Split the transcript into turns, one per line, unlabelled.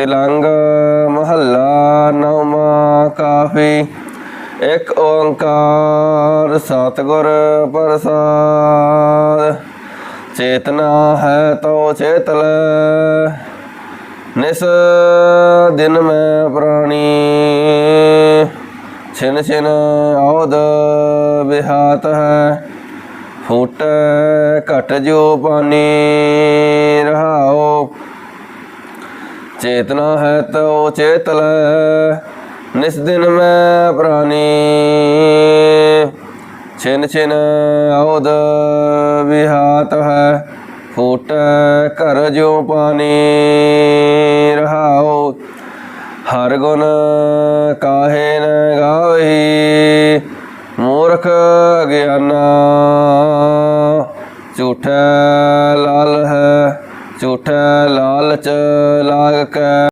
ਤਿਲੰਗ ਮਹੱਲਾ ਨਵਮਾ ਕਾਫੀ। ਇੱਕ ਓੰਕਾਰ ਸਤਿਗੁਰ ਪ੍ਰਸਾਦ। ਚੇਤਨਾ ਹੈ ਤੋ ਚੇਤ ਲੈ ਨਿਸ ਦਿਨ ਮੈਂ ਪ੍ਰਾਣੀ। ਛਿਨ ਛਿਨ ਔਦ ਵਿਹਾਤ ਹੈ। ਫੂਟ ਘਟ ਜੋ ਪਾਣੀ ਰਹਾਓ ਚੇਤਨਾ ਹੈ ਤੋ ਚੇਤ ਨਿਸ ਦਿਨ ਮੈਂ ਪ੍ਰਾਨੀ। ਛਿਨ ਛਿਨ ਔਦ ਵਿਹਾਤ ਹੈ। ਫੂਟ ਕਰ ਜੋ ਪਾਣੀ ਰਹਾਓ ਹਰ ਗੁਣ ਕਾਹੇ ਨ ਗਾਵਹੀ ਮੂਰਖ ਅਗਿਆਨਾ ਝੂਠਾ ਲਾਲ ਹੈ। ਝੂਠ ਲਾਲਚ ਲਾਗ ਕੇ